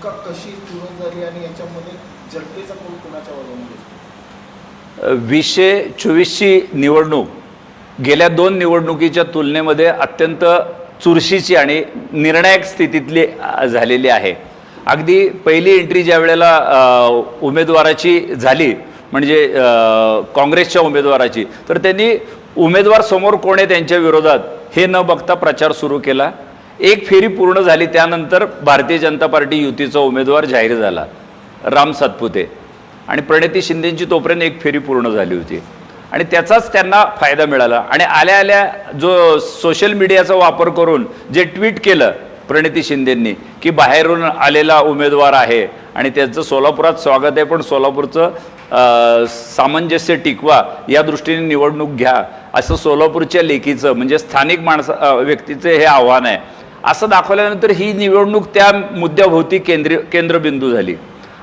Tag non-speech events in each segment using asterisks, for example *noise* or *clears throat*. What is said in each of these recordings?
नेमका कशी सुरू झाली आणि याच्यामध्ये जनतेचा कोण कोणाच्या बाजूने वीसशे चोवीसची निवडणूक गेल्या दोन निवडणुकीच्या तुलनेमध्ये अत्यंत चुरशीची आणि निर्णायक स्थितीतली झालेली आहे. अगदी पहिली एंट्री ज्या वेळेला उमेदवाराची झाली म्हणजे काँग्रेसच्या उमेदवाराची तर त्यांनी उमेदवार समोर कोण आहे त्यांच्या विरोधात हे न बघता प्रचार सुरू केला. एक फेरी पूर्ण झाली त्यानंतर भारतीय जनता पार्टी युतीचा उमेदवार जाहीर झाला राम सातपुते. आणि प्रणिती शिंदेची तोपर्यंत एक फेरी पूर्ण झाली होती. आणि त्याचाच त्यांना फायदा मिळाला. आणि आल्या आल्या जो सोशल मीडियाचा वापर करून जे ट्विट केलं प्रणिती शिंदेंनी की बाहेरून आलेला उमेदवार आहे आणि त्याचं सोलापुरात स्वागत आहे पण सोलापूरचं सामंजस्य टिकवा या दृष्टीने निवडणूक घ्या असं सोलापूरच्या लेखीचं म्हणजे स्थानिक माणसं व्यक्तीचं हे आव्हान आहे. असं दाखवल्यानंतर ही निवडणूक त्या मुद्द्याभोवती केंद्रीय केंद्रबिंदू झाली.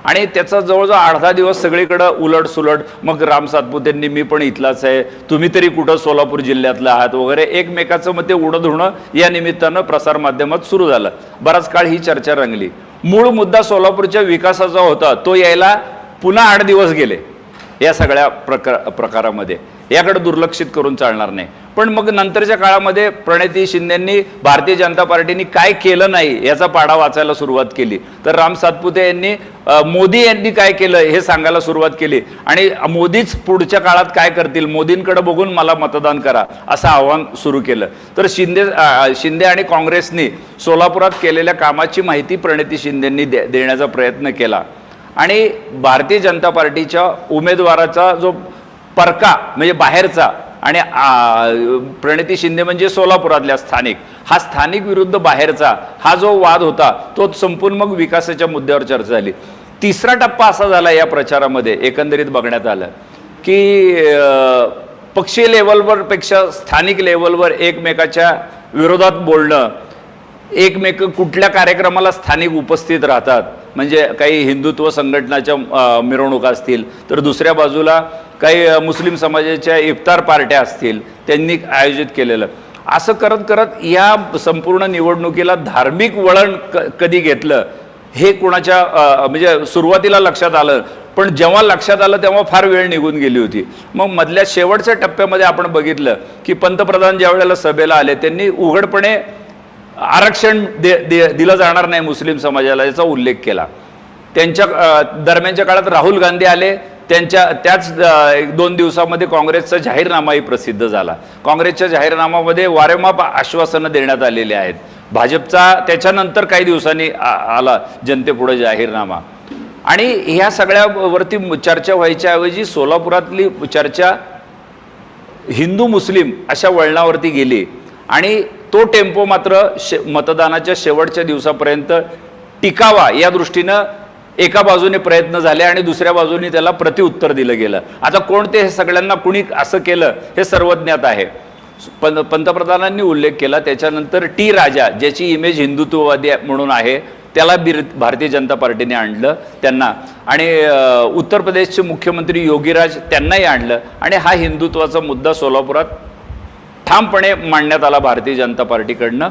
आणि त्याचा जवळजवळ अर्धा दिवस सगळीकडं उलट सुलट मग राम सातपुतेंनी मी पण इथलाच आहे. तुम्ही तरी कुठं सोलापूर जिल्ह्यातला आहात? वगैरे एकमेकाचं मग ते उडत होणं या निमित्तानं प्रसारमाध्यमात सुरू झालं. बराच काळ ही चर्चा रंगली. मूळ मुद्दा सोलापूरच्या विकासाचा होता. तो यायला पुन्हा आठ दिवस गेले या सगळ्या प्रकार प्रकारामध्ये. याकडे दुर्लक्षित करून चालणार नाही. पण मग नंतरच्या काळामध्ये प्रणिती शिंदेंनी भारतीय जनता पार्टीने काय केलं नाही याचा पाढा वाचायला सुरुवात केली. तर राम सातपुते यांनी मोदी यांनी काय केलं हे सांगायला सुरुवात केली. आणि मोदीच पुढच्या काळात काय करतील? मोदींकडे बघून मला मतदान करा असं आव्हान सुरू केलं. तर शिंदे शिंदे आणि काँग्रेसनी सोलापुरात केलेल्या कामाची माहिती प्रणिती शिंदेंनी दे देण्याचा प्रयत्न केला. आणि भारतीय जनता पार्टीच्या उमेदवाराचा जो परका म्हणजे बाहेरचा आणि प्रणिती शिंदे म्हणजे सोलापुरातल्या स्थानिक. हा स्थानिक विरुद्ध बाहेरचा हा जो वाद होता तो संपूर्ण मग विकासाच्या मुद्द्यावर चर्चा झाली. तिसरा टप्पा असा झाला या प्रचारामध्ये एकंदरीत बघण्यात आलं की पक्षीय लेवलवरपेक्षा स्थानिक लेवलवर एकमेकाच्या विरोधात बोलणं एकमेक कुठल्या कार्यक्रमाला स्थानिक उपस्थित राहतात म्हणजे काही हिंदुत्व संघटनाच्या मिरवणुका असतील तर दुसऱ्या बाजूला काही मुस्लिम समाजाच्या इफ्तार पार्ट्या असतील त्यांनी आयोजित केलेलं. असं करत करत या संपूर्ण निवडणुकीला धार्मिक वळण क कधी घेतलं हे कुणाच्या म्हणजे सुरुवातीला लक्षात आलं पण जेव्हा लक्षात आलं तेव्हा फार वेळ निघून गेली होती. मग मधल्या शेवटच्या टप्प्यामध्ये आपण बघितलं की पंतप्रधान ज्या वेळेला सभेला आले त्यांनी उघडपणे आरक्षण दे दे दिलं जाणार नाही मुस्लिम समाजाला याचा उल्लेख केला. त्यांच्या दरम्यानच्या काळात राहुल गांधी आले त्यांच्या त्याच एक दोन दिवसामध्ये काँग्रेसचा जाहीरनामाही प्रसिद्ध झाला. काँग्रेसच्या जाहीरनामामध्ये वारेमाप आश्वासनं देण्यात आलेली आहेत. भाजपचा त्याच्यानंतर काही दिवसांनी आला जनतेपुढे जाहीरनामा. आणि ह्या सगळ्यावरती चर्चा व्हायच्या ऐवजी सोलापुरातली चर्चा हिंदू मुस्लिम अशा वळणावरती गेली. आणि तो टेम्पो मात्र शे मतदानाच्या शेवटच्या दिवसापर्यंत टिकावा या दृष्टीनं एका बाजूने प्रयत्न झाले आणि दुसऱ्या बाजूने त्याला प्रतिउत्तर दिलं गेलं. आता कोणते हे सगळ्यांना कुणी असं केलं हे सर्वज्ञात आहे. पं पंतप्रधानांनी उल्लेख केला त्याच्यानंतर टी राजा ज्याची इमेज हिंदुत्ववादी आहे म्हणून आहे त्याला बिर भारतीय जनता पार्टीने आणलं त्यांना. आणि उत्तर प्रदेशचे मुख्यमंत्री योगीराज त्यांनाही आणलं. आणि हा हिंदुत्वाचा मुद्दा सोलापुरात ठामपणे मांडण्यात आला भारतीय जनता पार्टीकडनं.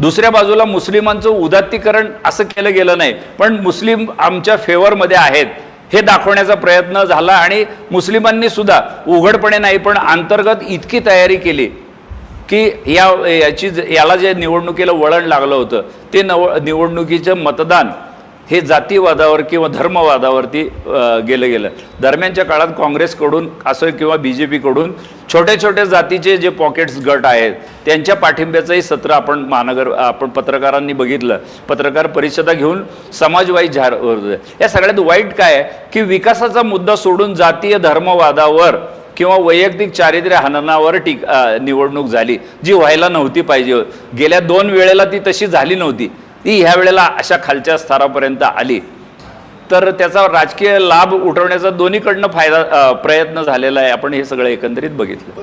दुसऱ्या बाजूला मुस्लिमांचं उदात्तीकरण असं केलं गेलं नाही पण मुस्लिम आमच्या फेवरमध्ये आहेत हे दाखवण्याचा प्रयत्न झाला आणि मुस्लिमांनी सुद्धा उघडपणे नाही पण अंतर्गत इतकी तयारी केली की या याची ज- याला जे निवडणुकीला वळण लागलं होतं ते नव निवडणुकीचं मतदान हे जातीवादावर किंवा धर्मवादावरती गेलं गेलं. दरम्यानच्या काळात काँग्रेसकडून असो किंवा बी जे पीकडून छोट्या छोट्या जातीचे जे पॉकेट्स गट आहेत त्यांच्या पाठिंब्याचंही सत्र आपण महानगर आपण पत्रकारांनी बघितलं. पत्रकार परिषदा घेऊन समाजवाई जाहीर या सगळ्यात वाईट काय आहे? की विकासाचा मुद्दा सोडून जातीय धर्मवादावर किंवा वैयक्तिक चारित्र्य हननावर टीक निवडणूक झाली जी व्हायला नव्हती पाहिजे. गेल्या दोन वेळेला ती तशी झाली नव्हती. ती ह्या वेळेला अशा खालच्या स्तरापर्यंत आली. तर त्याचा राजकीय लाभ उठवण्याचा दोन्हीकडनं फायदा प्रयत्न झालेला आहे. आपण हे सगळं एकंदरीत बघितलं.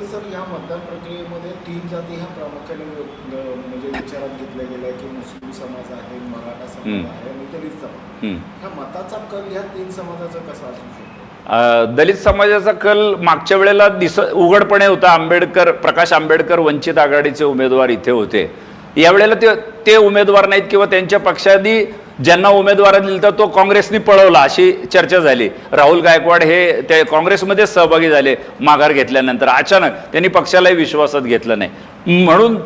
दलित समाजाचा कल मागच्या वेळेला दिस उघडपणे होता. आंबेडकर प्रकाश आंबेडकर वंचित आघाडीचे उमेदवार इथे होते. यावेळेला ते ते उमेदवार नाहीत किंवा त्यांच्या पक्षादी ज्यांना उमेदवार दिलं तर तो काँग्रेसनी पळवला अशी चर्चा झाली. राहुल गायकवाड हे ते काँग्रेसमध्ये सहभागी झाले माघार घेतल्यानंतर. अचानक त्यांनी पक्षालाही विश्वासात घेतलं नाही. म्हणून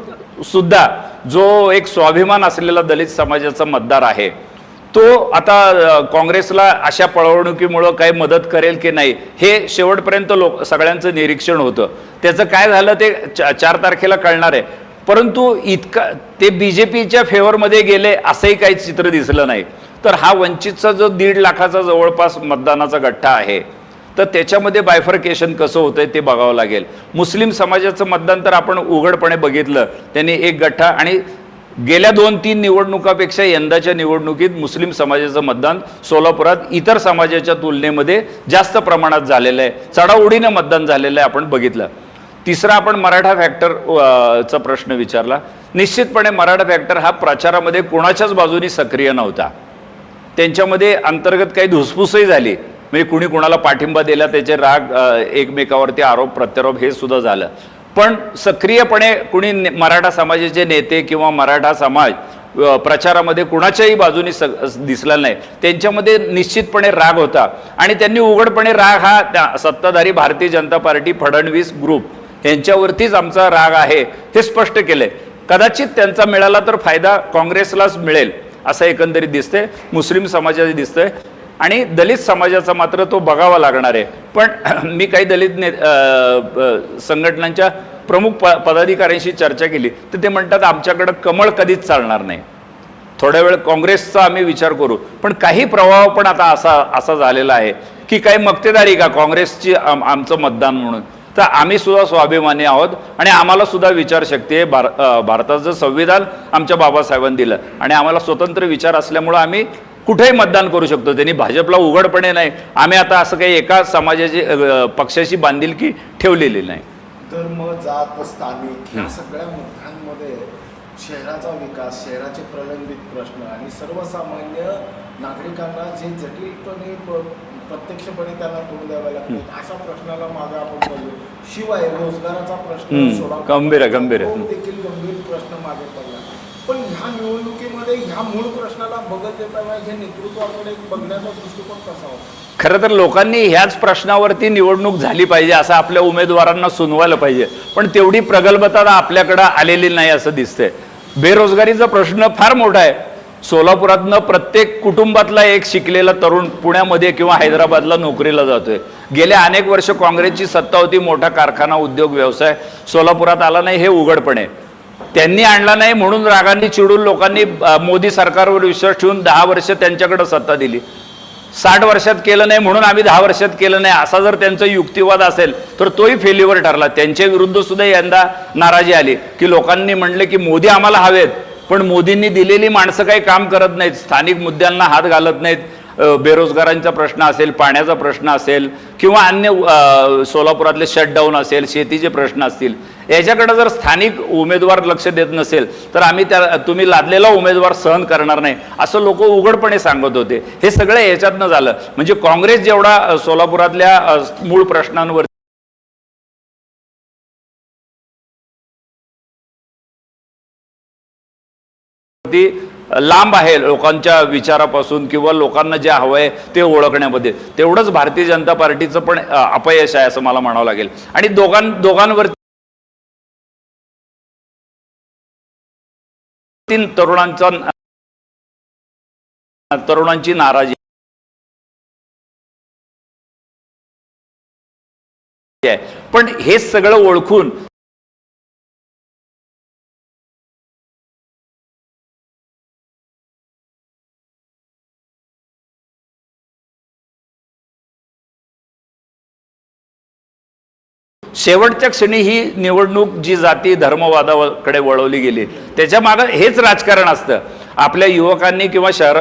सुद्धा जो एक स्वाभिमान असलेला दलित समाजाचा मतदार आहे तो आता काँग्रेसला अशा पळवणुकीमुळं काही मदत करेल की नाही हे शेवटपर्यंत लोक सगळ्यांचं निरीक्षण होतं. त्याचं काय झालं ते चार तारखेला कळणार आहे. परंतु इतका ते बी जे पीच्या फेवरमध्ये गेले असंही काही चित्र दिसलं नाही. तर हा वंचितचा जो दीड लाखाचा जवळपास मतदानाचा गठ्ठा आहे तर त्याच्यामध्ये बायफर्केशन कसं होतंय ते बघावं लागेल. मुस्लिम समाजाचं मतदान तर आपण उघडपणे बघितलं. त्यांनी एक गठ्ठा आणि गेल्या दोन तीन निवडणुकापेक्षा यंदाच्या निवडणुकीत मुस्लिम समाजाचं मतदान सोलापुरात इतर समाजाच्या तुलनेमध्ये जास्त प्रमाणात झालेलं आहे. चढाओढीनं मतदान झालेलं आहे आपण बघितलं. तिसरा आपण मराठा फॅक्टर चा प्रश्न विचारला. निश्चितपणे मराठा फॅक्टर हा प्रचारामध्ये कोणाच्याच बाजूनी सक्रिय नव्हता. त्यांच्यामध्ये अंतर्गत काही धुसफूसही झाली. म्हणजे कुणी कुणाला पाठिंबा दिला त्याचे राग एकमेकावरती आरोप प्रत्यारोप हे सुद्धा झालं. पण सक्रियपणे कुणी ने- मराठा समाजाचे नेते किंवा मराठा समाज प्रचारामध्ये कुणाच्याही बाजूनी स दिसला नाही. त्यांच्यामध्ये निश्चितपणे राग होता. आणि त्यांनी उघडपणे राग हा त्या सत्ताधारी भारतीय जनता पार्टी फडणवीस ग्रुप यांच्यावरतीच आमचा राग आहे हे स्पष्ट केलंय कदाचित त्यांचा मिळाला तर फायदा काँग्रेसलाच मिळेल असं एकंदरीत दिसतंय मुस्लिम समाजाचे दिसतंय. आणि दलित समाजाचा मात्र तो बघावा लागणार आहे. पण *clears throat* मी काही दलित ने संघटनांच्या प्रमुख प पदाधिकाऱ्यांशी चर्चा केली तर ते म्हणतात आमच्याकडं कमळ कधीच चालणार नाही. थोड्या वेळ काँग्रेसचा आम्ही विचार करू. पण काही प्रभाव पण आता असा असा झालेला आहे की काही मक्तेदारी का? काँग्रेसची आम- आमचं मतदान म्हणून. तर आम्ही सुद्धा स्वाभिमानी आहोत आणि आम्हाला सुद्धा विचारशक्ती आहे भार भारताचं संविधान आमच्या बाबासाहेबांनी दिलं. आणि आम्हाला स्वतंत्र विचार असल्यामुळं आम्ही कुठेही मतदान करू शकतो. त्यांनी भाजपला उघडपणे नाही. आम्ही आता असं काही एका समाजाची पक्षाशी बांधिलकी ठेवलेली नाही. धर्म जात स्थानिक ह्या सगळ्या मुद्द्यांमध्ये शहराचा विकास शहराचे प्रलंबित प्रश्न आणि सर्वसामान्य नागरिकांना जे जटिलपणे प्रत्यक्षपणे त्यांना तोंड द्यावे लागतात अशा प्रश्नाला मागे आपण बोललो. शिवाय रोजगाराचा प्रश्न हम्म, गंभीर आहे, गंभीर आहे. तो देखील गंभीर प्रश्न मागे पडला. पण ह्या निवडणुकीमध्ये ह्या मूळ प्रश्नाला बघत देता हे नेतृत्वाकडे बघण्याचा दृष्टिकोन कसा होता? खरं तर लोकांनी ह्याच प्रश्नावरती निवडणूक झाली पाहिजे असं आपल्या उमेदवारांना सुनवायला पाहिजे. पण तेवढी प्रगल्भता आपल्याकडं आलेली नाही असं दिसतंय. बेरोजगारीचा प्रश्न फार मोठा आहे. सोलापुरातनं प्रत्येक कुटुंबातला एक शिकलेला तरुण पुण्यामध्ये किंवा हैदराबादला नोकरीला जातोय. गेल्या अनेक वर्ष काँग्रेसची सत्ता होती मोठा कारखाना उद्योग व्यवसाय. सोलापुरात आला नाही हे उघडपणे त्यांनी आणला नाही म्हणून रागांनी चिडून लोकांनी मोदी सरकारवर विश्वास ठेवून दहा वर्ष त्यांच्याकडे सत्ता दिली. साठ वर्षात केलं नाही म्हणून आम्ही दहा वर्षात केलं नाही. असा जर त्यांचा युक्तिवाद असेल तर तोही फेल्युअर ठरला. त्यांच्या विरुद्ध सुद्धा यंदा नाराजी आली की लोकांनी म्हणले की मोदी आम्हाला हवेत. पण मोदींनी दिलेली माणसं काही काम करत नाहीत. स्थानिक मुद्द्यांना हात घालत नाहीत. बेरोजगारांचा प्रश्न असेल पाण्याचा प्रश्न असेल किंवा अन्य सोलापुरातले शटडाऊन असेल शेतीचे प्रश्न असतील. याच्याकडे जर स्थानिक उमेदवार लक्ष देत नसेल तर आम्ही त्या तुम्ही लादलेला उमेदवार सहन करणार नाही असं लोक उघडपणे सांगत होते. हे सगळं याच्यातनं झालं. म्हणजे काँग्रेस जेवढा सोलापुरातल्या मूळ प्रश्नांवर ती लांब आहे लोकांच्या विचारापासून किंवा लोकांना जे हवं आहे ते ओळखण्यामध्ये. तेवढंच भारतीय जनता पार्टीचं पण अपयश आहे असं मला म्हणावं लागेल. आणि दोघां दोघांवर तीन तरुणांचा तरुणांची नाराजी आहे. पण हे सगळं ओळखून शेवटच्या क्षणी ही निवडणूक जी जाती धर्मवादाकडे वळवली गेली त्याच्या मागं हेच राजकारण असतं. आपल्या युवकांनी किंवा शहर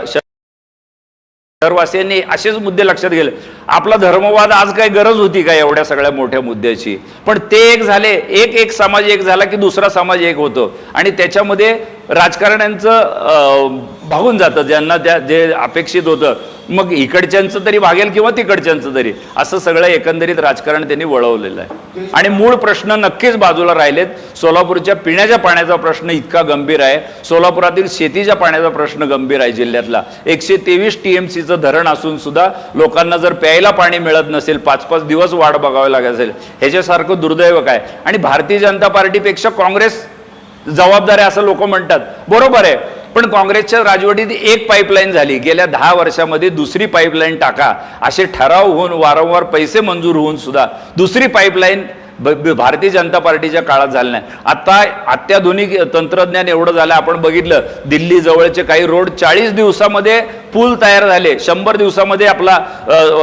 शहरवासियांनी असेच मुद्दे लक्षात गेले आपला धर्मवाद आज काही गरज होती का एवढ्या सगळ्या मोठ्या मुद्द्याची? पण ते एक झाले एक एक समाज एक झाला की दुसरा समाज एक होतो. आणि त्याच्यामध्ये राजकारण्यांचं भागून जातं. ज्यांना त्या जे अपेक्षित होतं मग इकडच्यांचं तरी भागेल किंवा तिकडच्यांचं तरी. असं सगळं एकंदरीत राजकारण त्यांनी वळवलेलं आहे. आणि मूळ प्रश्न नक्कीच बाजूला राहिलेत. सोलापूरच्या पिण्याच्या पाण्याचा प्रश्न इतका गंभीर आहे. सोलापुरातील शेतीच्या पाण्याचा प्रश्न गंभीर आहे जिल्ह्यातला. एकशे तेवीस टी एम सीचं धरण असून सुद्धा लोकांना जर प्यायला पाणी मिळत नसेल पाच पाच दिवस वाट बघावी लागत असेल ह्याच्यासारखं दुर्दैव काय? आणि भारतीय जनता पार्टीपेक्षा काँग्रेस जबाबदार आहे असं लोक म्हणतात. बरोबर आहे. पण काँग्रेसच्या राजवटीत एक पाईपलाईन झाली. गेल्या दहा वर्षामध्ये दुसरी पाईपलाईन टाका. असे ठराव होऊन वारंवार पैसे मंजूर होऊन सुद्धा दुसरी पाईपलाईन भारतीय जनता पार्टीच्या काळात झालं नाही. आता अत्याधुनिक तंत्रज्ञान एवढं झालं आपण बघितलं दिल्ली जवळचे काही रोड चाळीस दिवसामध्ये पूल तयार झाले. शंभर दिवसामध्ये आपला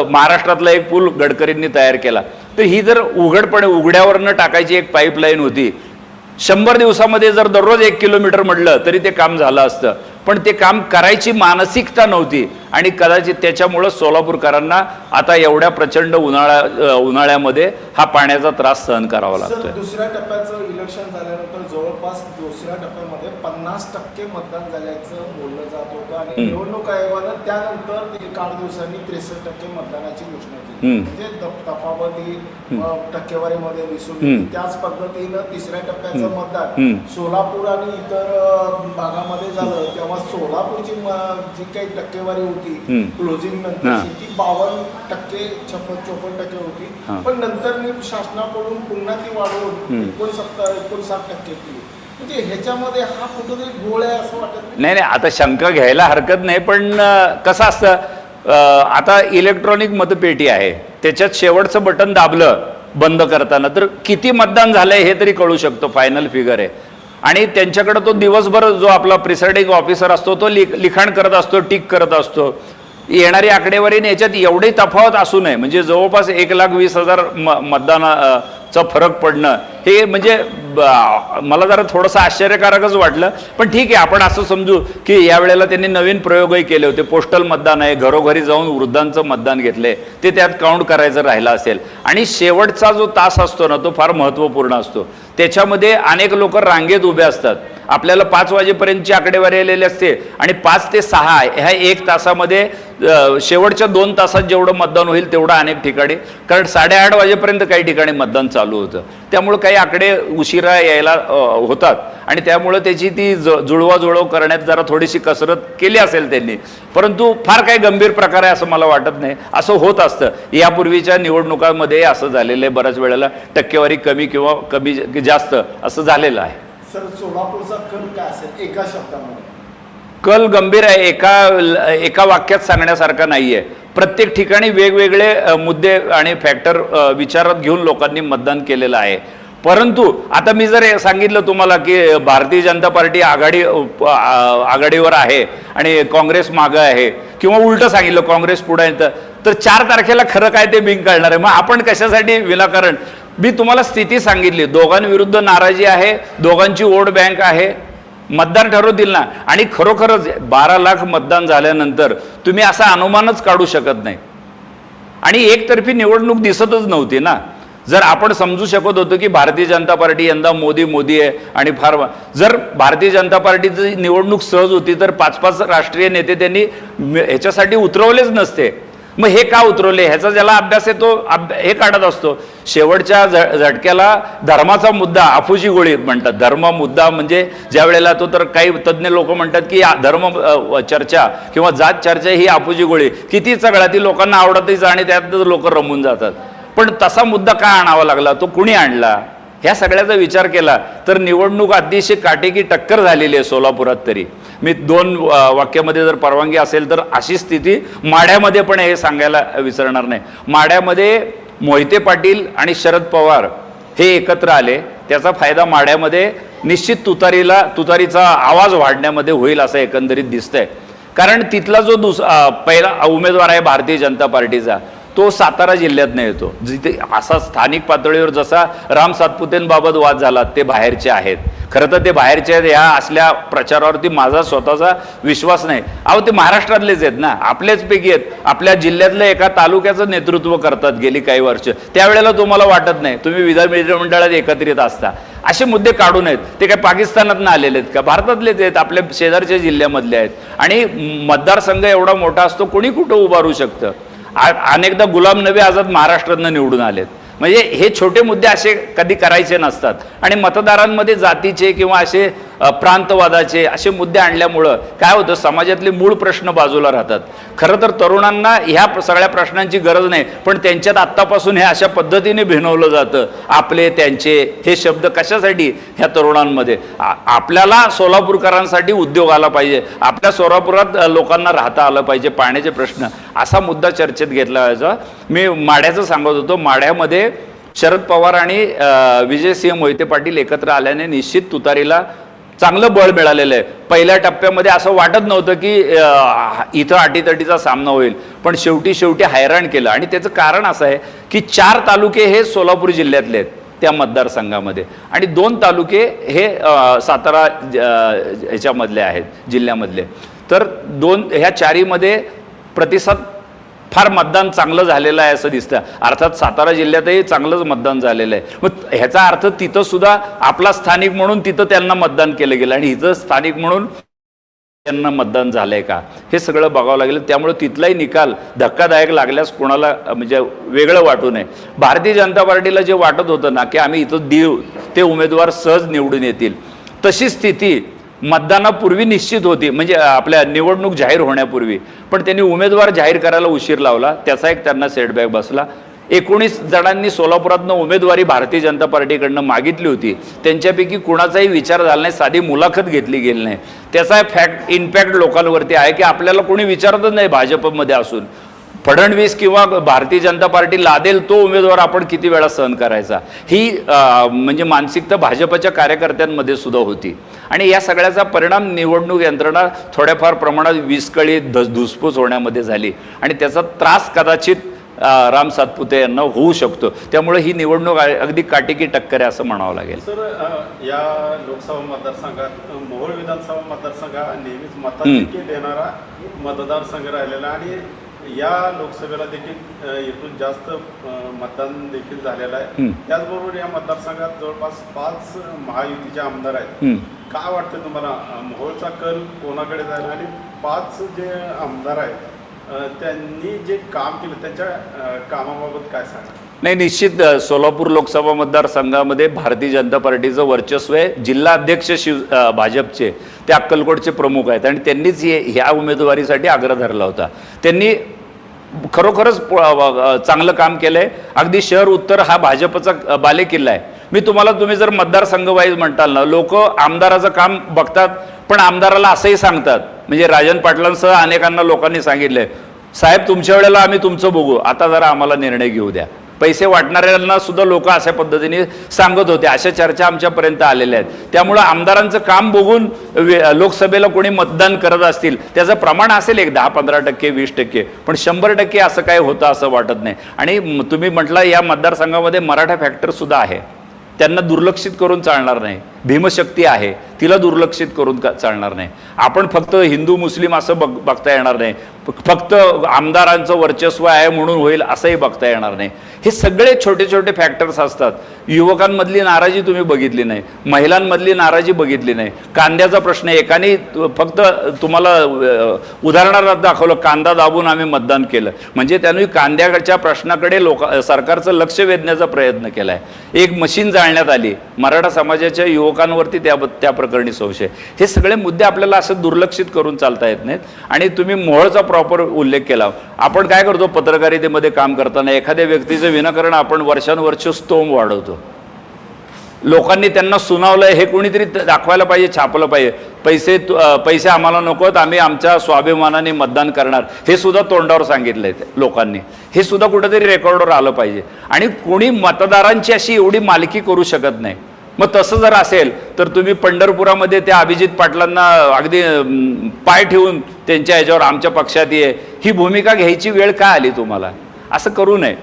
महाराष्ट्रातला एक पूल गडकरींनी तयार केला. तर ही जर उघडपणे उघड्यावरनं टाकायची एक पाईपलाईन होती शंभर दिवसामध्ये जर दररोज एक किलोमीटर म्हटलं तरी ते काम झालं असतं. पण ते काम करायची मानसिकता नव्हती. आणि कदाचित त्याच्यामुळं सोलापूरकरांना आता एवढ्या प्रचंड उन्हाळ्या उन्हाळ्यामध्ये हा पाण्याचा त्रास सहन करावा लागतोय दुसऱ्या टप्प्याचं इलेक्शन झाल्यानंतर जवळपास दुसऱ्या टप्प्यामध्ये पन्नास टक्के मतदान झाल्याचं बोललं जात होतं आणि. निवडणूक आयोगानं त्यानंतर एक आठ दिवसांनी त्रेसष्ट टक्के मतदानाची घोषणा केली. म्हणजे अ, टक्केवारीमध्ये दिसून. त्याच पद्धतीनं तिसऱ्या टप्प्याचं. मतदान. सोलापूर आणि इतर भागामध्ये झालं तेव्हा सोलापूरची जी काही टक्केवारी होती. क्लोजिंग. नंतर ती बावन्न टक्के छप्पन चोपन्न टक्के होती. पण नंतर नी शासनाकडून पुन्हा ती वाढवून. एकोणसत्तर एकोणसाठ टक्के केली म्हणजे ह्याच्यामध्ये हा कुठेतरी गोळ आहे असं वाटत नाही नाही नाही आता शंका घ्यायला हरकत नाही पण कसं असतं आता इलेक्ट्रॉनिक मतपेटी आहे त्याच्यात शेवटचं बटन दाबलं बंद करताना तर किती मतदान झालंय हे तरी कळू शकतो फायनल फिगर आहे आणि त्यांच्याकडं तो दिवसभर जो आपला प्रिसाइडिंग ऑफिसर असतो तो लिख लिखाण करत असतो टिक करत असतो. येणारी आकडेवारीने याच्यात एवढी तफावत असू नये. म्हणजे जवळपास एक लाख वीस हजार म मतदानाचा फरक पडणं हे म्हणजे मला जरा थोडंसं आश्चर्यकारकच वाटलं. पण ठीक आहे आपण असं समजू की यावेळेला त्यांनी नवीन प्रयोगही केले होते. पोस्टल मतदान आहे घरोघरी जाऊन वृद्धांचं मतदान घेतलंय ते त्यात काउंट करायचं राहिलं असेल. आणि शेवटचा जो तास असतो ना तो फार महत्त्वपूर्ण असतो. त्याच्यामध्ये अनेक लोक रांगेत उभे असतात. आपल्याला पाच वाजेपर्यंतची आकडेवारी आलेली असते आणि पाच ते सहा ह्या एक तासामध्ये शेवटच्या दोन तासात जेवढं मतदान होईल तेवढं अनेक ठिकाणी कारण साडेआठ वाजेपर्यंत काही ठिकाणी मतदान चालू होतं. त्यामुळं काही आकडे उशिरा यायला होतात. आणि त्यामुळं त्याची ती ज जुळवाजुळव करण्यात जरा थोडीशी कसरत केली असेल त्यांनी. परंतु फार काही गंभीर प्रकार आहे असं मला वाटत नाही. असं होत असतं. यापूर्वीच्या निवडणुकांमध्ये असं झालेलं आहे बऱ्याच वेळेला टक्केवारी कमी किंवा कमी जास्त असं झालेलं आहे. सर सोलापूरचा कल काय असेल? एका शब्दामध्ये. कल गंभीर आहे एका एका वाक्यात सांगण्यासारखा नाही आहे प्रत्येक ठिकाणी वेगवेगळे मुद्दे आणि फॅक्टर विचारात घेऊन लोकांनी मतदान केलेलं आहे. परंतु आता मी जर सांगितलं तुम्हाला की भारतीय जनता पार्टी आघाडी आघाडीवर आहे आणि काँग्रेस मागं आहे किंवा उलटं सांगितलं काँग्रेस पुढे आहे तर तर चार तारखेला खरं काय ते बिंग कळणार आहे. मग आपण कशासाठी विनाकारण? मी तुम्हाला स्थिती सांगितली दोघांविरुद्ध नाराजी आहे दोघांची वोट बँक आहे मतदान ठरवतील ना. आणि खरोखरच बारा लाख मतदान झाल्यानंतर तुम्ही असा अनुमानच काढू शकत नाही. आणि एकतर्फी निवडणूक दिसतच नव्हती ना. जर आपण समजू शकत होतो की भारतीय जनता पार्टी यंदा मोदी मोदी आहे आणि फार जर भारतीय जनता पार्टीची निवडणूक सहज होती तर पाच पाच राष्ट्रीय नेते त्यांनी ह्याच्यासाठी उतरवलेच नसते. मग हे का उतरवले? ह्याचा ज्याला अभ्यास आहे तो हे काढत असतो. शेवटच्या झ झटक्याला धर्माचा मुद्दा आफूची गोळी म्हणतात. धर्म मुद्दा म्हणजे ज्या वेळेला तो तर काही तज्ज्ञ लोक म्हणतात की धर्म चर्चा किंवा जात चर्चा ही आपूची गोळी. किती सगळ्या ती लोकांना आवडतच आणि त्यातच लोक रमून जातात. पण तसा मुद्दा का आणावा लागला? तो कुणी आणला? ह्या सगळ्याचा विचार केला तर निवडणूक अतिशय काटेकी टक्कर झालेली आहे सोलापुरात तरी. मी दोन वाक्यामध्ये जर परवानगी असेल तर अशी स्थिती माढ्यामध्ये पण हे सांगायला विसरणार नाही. माढ्यामध्ये मोहिते पाटील आणि शरद पवार हे एकत्र आले. त्याचा फायदा माढ्यामध्ये निश्चित तुतारीला तुतारीचा आवाज वाढण्यामध्ये होईल असं एकंदरीत दिसतंय. कारण तिथला जो दुस पहिला उमेदवार आहे भारतीय जनता पार्टीचा तो सातारा जिल्ह्यातनं येतो. जिथे असा स्थानिक पातळीवर जसा राम सातपुतेंबाबत वाद झाला ते बाहेरचे आहेत. खरं तर ते बाहेरचे आहेत ह्या असल्या प्रचारावरती माझा स्वतःचा विश्वास नाही. अहो ते महाराष्ट्रातलेच आहेत ना. आपलेच पैकी आहेत. आपल्या जिल्ह्यातलं एका तालुक्याचं नेतृत्व करतात गेली काही वर्ष. त्यावेळेला तुम्हाला वाटत नाही. तुम्ही विधान विधिमंडळात एकत्रित असता. असे मुद्दे काढू नयेत ते काय पाकिस्तानातनं आलेले आहेत का? भारतातलेच आहेत. आपल्या शेजारच्या जिल्ह्यामधले आहेत. आणि मतदारसंघ एवढा मोठा असतो कोणी कुठं उभारू शकतं? अनेकदा गुलाम नबी आझाद महाराष्ट्रातनं निवडून आलेत. म्हणजे हे छोटे मुद्दे असे कधी करायचे नसतात. आणि मतदारांमध्ये जातीचे किंवा असे प्रांतवादाचे असे मुद्दे आणल्यामुळं काय होतं समाजातले मूळ प्रश्न बाजूला राहतात. खरं तर तरुणांना ह्या प्र- सगळ्या प्रश्नांची गरज नाही पण त्यांच्यात आत्तापासून हे अशा पद्धतीने भिनवलं जातं. आपले त्यांचे हे शब्द कशासाठी ह्या तरुणांमध्ये? आपल्याला सोलापूरकरांसाठी उद्योग आला पाहिजे. आपल्या सोलापुरात लोकांना राहता आलं पाहिजे पाण्याचे प्रश्न. असा मुद्दा चर्चेत घेतला जायचा. मी माढ्याचं सांगत होतो माढ्यामध्ये शरद पवार आणि विजय विजयसिंह मोहिते पाटील एकत्र आल्याने निश्चित तुतारीला चांगलं बळ मिळालेलं आहे. पहिल्या टप्प्यामध्ये असं वाटत नव्हतं की इथं अटीतटीचा सामना होईल. पण शेवटी शेवटी हैराण केलं. आणि त्याचं कारण असं आहे की चार तालुके हे सोलापूर जिल्ह्यातले आहेत त्या मतदारसंघामध्ये. आणि दोन तालुके हे सातारा ह्याच्यामधले आहेत जिल्ह्यामधले. तर दोन ह्या चारीमध्ये प्रतिसाद फार मतदान चांगलं झालेलं आहे असं दिसतं. अर्थात सातारा जिल्ह्यातही चांगलंच मतदान झालेलं आहे. मग ह्याचा अर्थ तिथं सुद्धा आपला स्थानिक म्हणून तिथं त्यांना मतदान केलं गेलं. आणि इथं स्थानिक म्हणून त्यांना मतदान झालंय का? हे सगळं बघावं लागेल. त्यामुळे तिथलाही निकाल धक्कादायक लागल्यास कोणाला म्हणजे वेगळं वाटू नये. भारतीय जनता पार्टीला जे वाटत होतं ना की आम्ही इथं देऊ ते उमेदवार सहज निवडून येतील. तशी स्थिती मतदानापूर्वी निश्चित होती. म्हणजे आपल्या निवडणूक जाहीर होण्यापूर्वी. पण त्यांनी उमेदवार जाहीर करायला उशीर लावला. त्याचा एक त्यांना सेटबॅक बसला. एकोणीस जणांनी सोलापुरातनं उमेदवारी भारतीय जनता पार्टीकडनं मागितली होती. त्यांच्यापैकी कुणाचाही विचार झाला नाही. साधी मुलाखत घेतली गेली नाही. त्याचा फॅक्ट इम्पॅक्ट लोकांवरती आहे की आपल्याला कोणी विचारतच नाही भाजपमध्ये असून. फडणवीस किंवा भारतीय जनता पार्टी लादेल तो उमेदवार आपण किती वेळा सहन करायचा? ही म्हणजे मानसिकता भाजपच्या कार्यकर्त्यांमध्ये सुद्धा होती. आणि या सगळ्याचा परिणाम निवडणूक यंत्रणा थोड्याफार प्रमाणात विस्कळीत धस धुसफूस होण्यामध्ये झाली. आणि त्याचा त्रास कदाचित राम सातपुते यांना होऊ शकतो. त्यामुळे ही निवडणूक अगदी काटेकी टक्कर आहे असं म्हणावं लागेल. सर या लोकसभा मतदारसंघात मोहोळ विधानसभा मतदारसंघ नेहमीच मताधिक्य देणारा मतदारसंघ राहिलेला आणि या लोकसभेला देखील अ, इथून जास्त मतदान देखील झालेलं आहे. त्याचबरोबर या मतदारसंघात जवळपास पाच महायुतीचे आमदार आहेत. काय वाटतं तुम्हाला? मोहोळचा कल कोणाकडे जाईल? आणि पाच जे आमदार आहेत त्यांनी जे काम केलं त्यांच्या कामाबाबत काय सांगा नाही निश्चित सोलापूर लोकसभा मतदारसंघामध्ये भारतीय जनता पार्टीचं वर्चस्व आहे. जिल्हा अध्यक्ष शिव भाजपचे ते अक्कलकोटचे प्रमुख आहेत. आणि त्यांनीच हे ह्या उमेदवारीसाठी आग्रह धरला होता. त्यांनी खरोखरच प- चांगलं काम केलं आहे अगदी शहर उत्तर हा भाजपचा बालेकिल्ला आहे. मी तुम्हाला तुम्ही जर मतदारसंघवाईज म्हणताल ना लोक आमदाराचं काम बघतात पण आमदाराला असंही सांगतात. म्हणजे राजन पाटलांसह अनेकांना लोकांनी सांगितलंय साहेब तुमच्या वेळेला आम्ही तुमचं बघू. आता जरा आम्हाला निर्णय घेऊ द्या. पैसे वाटणाऱ्यांना सुद्धा लोक अशा पद्धतीने सांगत होते. अशा चर्चा आमच्यापर्यंत आलेल्या आहेत. त्यामुळं आमदारांचं काम बघून लोकसभेला कोणी मतदान करत असतील त्याचं प्रमाण असेल एक दहा पंधरा टक्के वीस टक्के. पण शंभर टक्के असं काय होतं असं वाटत नाही. आणि तुम्ही म्हटलं या मतदारसंघामध्ये मराठा फॅक्टर सुद्धा आहे. त्यांना दुर्लक्षित करून चालणार नाही. भीमशक्ती आहे. तिला दुर्लक्षित करून का- चालणार नाही. आपण फक्त हिंदू मुस्लिम असं बघ बघता येणार नाही. फक्त आमदारांचं वर्चस्व आहे म्हणून होईल असंही बघता येणार नाही. हे सगळे छोटे छोटे फॅक्टर्स असतात. युवकांमधली नाराजी तुम्ही बघितली नाही. महिलांमधली नाराजी बघितली नाही. कांद्याचा प्रश्न एकाने फक्त तुम्हाला उदाहरणार्थ दाखवलं कांदा दाबून आम्ही मतदान केलं. म्हणजे त्यांनी कांद्याच्या प्रश्नाकडे लोक सरकारचं लक्ष वेधण्याचा प्रयत्न केला आहे एक मशीन जाळण्यात आली. मराठा समाजाच्या युवकांवरती त्या त्या प्रकरणी संशय. हे सगळे मुद्दे आपल्याला असं दुर्लक्षित करून चालता येत नाहीत. आणि तुम्ही मोहळचा प्रॉपर उल्लेख केला. आपण काय करतो? पत्रकारितेमध्ये काम करताना एखाद्या व्यक्तीचं विनाकारण आपण वर्षानुवर्ष स्तोम वाढवतो. लोकांनी त्यांना सुनावलं हे कोणीतरी दाखवायला पाहिजे छापलं पाहिजे. पैसे पैसे आम्हाला नकोत आम्ही आमच्या स्वाभिमानाने मतदान करणार. हे सुद्धा तोंडावर सांगितलं आहे लोकांनी. हे सुद्धा कुठंतरी रेकॉर्डवर आलं पाहिजे. आणि कोणी मतदारांची अशी एवढी मालकी करू शकत नाही. मग तसं जर असेल तर तुम्ही पंढरपुरामध्ये त्या अभिजित पाटलांना अगदी पाय ठेवून त्यांच्या ह्याच्यावर आमच्या पक्षात ये. ही भूमिका घ्यायची वेळ का आली तुम्हाला? असं करू नये.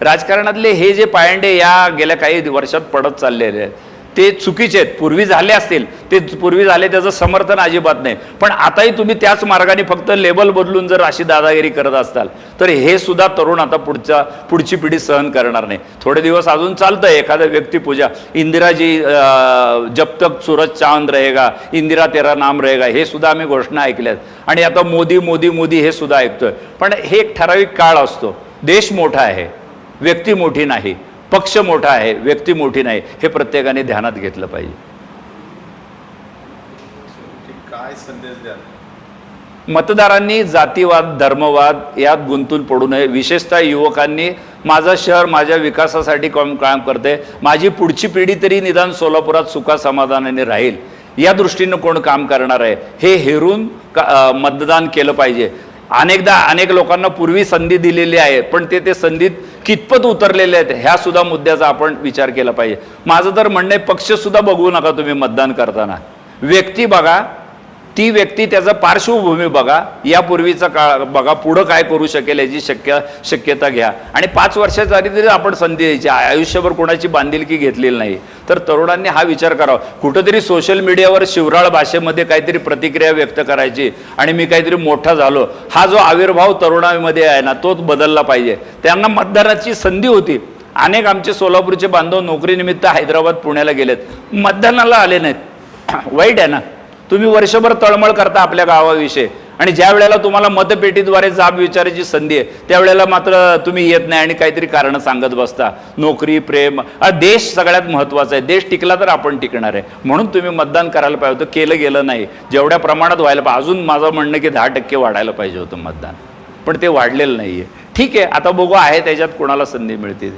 राजकारणातले हे जे पायंडे या गेल्या काही वर्षात पडत चाललेले आहेत ते चुकीचे आहेत. पूर्वी झाले असतील. ते पूर्वी झाले त्याचं समर्थन अजिबात नाही. पण आताही तुम्ही त्याच मार्गाने फक्त लेबल बदलून जर अशी दादागिरी करत असाल तर हे सुद्धा तरुण आता पुढच्या पुढची पिढी सहन करणार नाही. थोडे दिवस अजून चालतंय एखाद्या व्यक्तिपूजा. इंदिराजी अं, जब तक सूरज चांद रहेगा इंदिरा तेरा नाम रहेगा हे सुद्धा आम्ही घोषणा ऐकल्यात. आणि आता मोदी मोदी मोदी हे सुद्धा ऐकतोय. पण हे एक ठराविक काळ असतो. देश मोठा आहे. व्यक्ती मोठी नाही. पक्ष मोठा आहे व्यक्ती मोठी नाही हे प्रत्येकाने ध्यानात घेतलं पाहिजे. काय संदेश द्याल? मतदारांनी जातीवाद धर्मवाद यात गुंतून पडू नये. विशेषतः युवकांनी माझं शहर माझ्या विकासासाठी काम काम करते माझी पुढची पिढी तरी निदान सोलापुरात सुखा समाधानाने राहील. या दृष्टीनं कोण काम करणार आहे? हे हेरून का मतदान केलं पाहिजे. अनेकदा अनेक लोकांना पूर्वी संधी दिलेली आहे पण ते ते संधीत कितपत उतरलेले आहेत ह्या सुद्धा मुद्द्याचा आपण विचार केला पाहिजे. माझं तर म्हणणं आहे पक्षसुद्धा बघू नका तुम्ही मतदान करताना. व्यक्ती बघा ती व्यक्ती त्याचं पार्श्वभूमी बघा यापूर्वीचा काळ बघा पुढं काय करू शकेल याची शक्य शक्यता घ्या. आणि पाच वर्षाच्या आधी तरी आपण संधी द्यायची. आयुष्यभर कोणाची बांधिलकी घेतलेली नाही. तर तरुणांनी हा विचार करावा. कुठंतरी सोशल मीडियावर शिवराळ भाषेमध्ये काहीतरी प्रतिक्रिया व्यक्त करायची आणि मी काहीतरी मोठा झालो. हा जो आविर्भाव तरुणामध्ये आहे ना तोच बदलला पाहिजे. त्यांना मतदानाची संधी होती. अनेक आमचे सोलापूरचे बांधव नोकरीनिमित्त हैदराबाद पुण्याला गेलेत. मतदानाला आले नाहीत. *clears throat* वाईट आहे ना. तुम्ही वर्षभर तळमळ करता आपल्या गावाविषयी. आणि ज्या वेळेला तुम्हाला मतपेटीद्वारे जाब विचारायची संधी आहे त्यावेळेला मात्र तुम्ही येत नाही आणि काहीतरी कारणं सांगत बसता. नोकरी प्रेम हा देश सगळ्यात महत्त्वाचा आहे. देश टिकला तर आपण टिकणार आहे. म्हणून तुम्ही मतदान करायला पाहिजे होतं केलं गेलं नाही. जेवढ्या प्रमाणात व्हायला पाहिजे अजून माझं म्हणणं की दहा टक्के वाढायला पाहिजे होतं मतदान. पण ते वाढलेलं नाही आहे ठीक आहे आता बघू आहे त्याच्यात कोणाला संधी मिळते